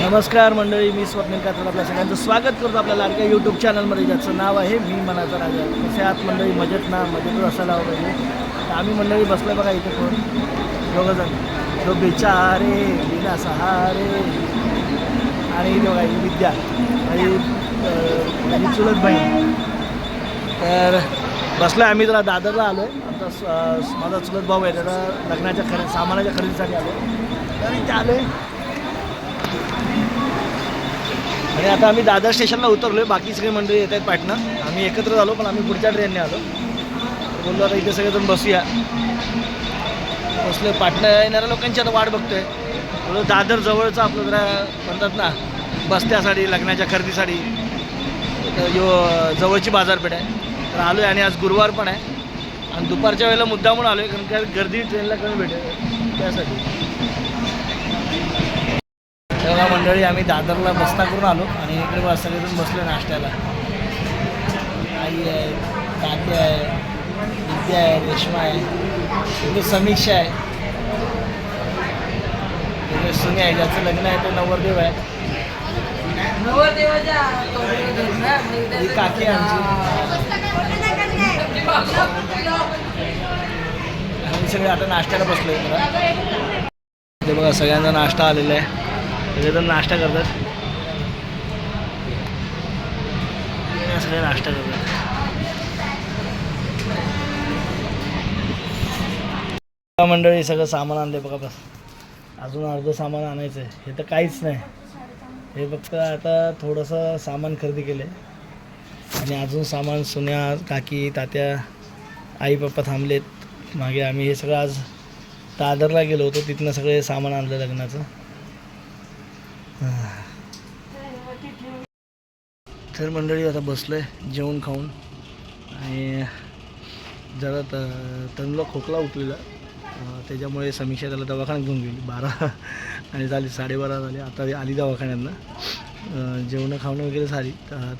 नमस्कार मंडळी मी स्वप्नील कातड आपल्या सगळ्यांचं स्वागत करतो आपल्या लाडक्या यूट्यूब चॅनलमध्ये ज्याचं नाव आहे मी मनाचा राजा. कसे आत मंडळी? मजेत ना? मजेत असायला पाहिजे तर आम्ही मंडळी बसलो बघा इथे कोण दोघंजण तो बिचारे बिना सहारे. आणि बघा विद्या आणि चुलत बहीण. तर बसलो आम्ही जरा दादरला आलो आहे आमचा माझा चुलत भाऊ आहे त्याला लग्नाच्या खरे सामानाच्या खरेदीसाठी आलो तर इथे आलो आहे आणि आता आम्ही दादर स्टेशनला उतरलो बाकी सगळे मंडळी येत आहेत पाटणं आम्ही एकत्र झालो पण आम्ही पुढच्या ट्रेनने आलो. बोललो आता इथे सगळेजण बसूया. बसलो पाटणं येणाऱ्या लोकांची आता वाट बघतोय. बोललो दादर जवळचं आपलं जरा म्हणतात ना बस्त्यासाठी लग्नाच्या खरेदीसाठी यो जवळची बाजारपेठ आहे. तर आलो आहे आणि आज गुरुवार पण आहे. आणि दुपारच्या वेळेला मुद्दामून आलो आहे कारण काय गर्दी ट्रेनला कमी भेटेल. त्यासाठी. तेव्हा मंडळी आम्ही दादरला बसता करून आलो आणि इकडे बस सगळेजण बसले नाश्त्याला. आई आहे तात्या आहे विद्या आहे रेश्मा आहे इकडे समीक्षा आहे. इकडे सुने आहे ज्याचं लग्न आहे तो नवरदेव आहे. ही काकी आहे आम्ही सगळे आता नाश्त्याला बसलो आहे ते बघा सगळ्यांना नाश्ता आलेला आहे. सगळेजण नाश्ता करतात. सगळे नाश्ता करतात. मंडळी सगळं सामान आणले बघा बस. अजून अर्धं सामान आणायचं आहे हे तर काहीच नाही. हे फक्त आता थोडंसं सामान खरेदी केलं आहे आणि अजून सामान सुन्या काकी तात्या आई पप्पा थांबलेत. मागे आम्ही हे सगळं आज दादरला गेलो होतो. तिथनं सगळे सामान आणलं लग्नाचं. तर मंडळी आता बसलो आहे जेवण खाऊन. आणि जरा त तनला खोकला उठलेला. त्याच्यामुळे समीक्षा त्याला दवाखान्यात घेऊन गेली बारा. आणि झाली साडेबारा झाली. आता आली दवाखान्यातनं. जेवणं खावणं वगैरे झाली.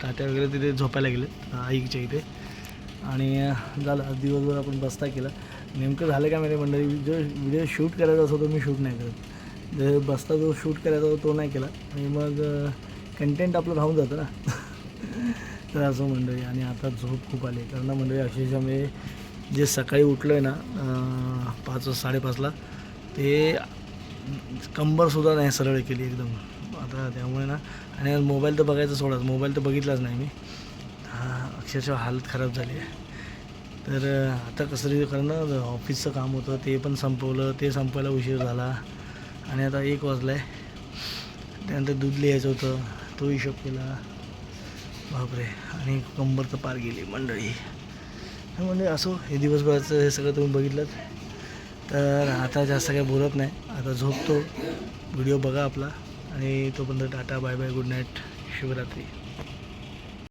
तात्या वगैरे तिथे झोपायला गेले आईच्या इथे. आणि झालं आज दिवसभर आपण बसता केला. नेमकं झालं का माझ्या मंडळी? जो व्हिडिओ शूट करायचा असतो तो मी शूट नाही करत. जे बसता जो शूट करायचा होता तो नाही केला. आणि मग कंटेंट आपलं राहून जातं ना. तर असं मंडळी आणि आता झोप खूप आली. कारण मंडळी अक्षरशः मी जे सकाळी उठलो आहे ना पाच साडेपाचला ते कंबरसुद्धा नाही सरळ केली एकदम. आता त्यामुळे ना आणि मोबाईल तर बघायचं सोडाच. मोबाईल तर बघितलाच नाही मी. हा, अक्षरशः हालत खराब झाली आहे. तर आता कसं कारण ऑफिसचं काम होतं ते पण संपवलं. ते संपवायला उशीर झाला. आणि आता एक वाजला आहे त्यानंतर दूध लिहायचं होतं. तो हिशोब केला. बापरे. आणि कंबर तर पार गेली मंडळी. म्हणजे असो हे दिवसभराचं हे सगळं तुम्ही बघितलं तर आता जास्त काही बोलत नाही. आता झोपतो. व्हिडिओ बघा आपला. आणि तोपर्यंत tata bye bye good night Shivratri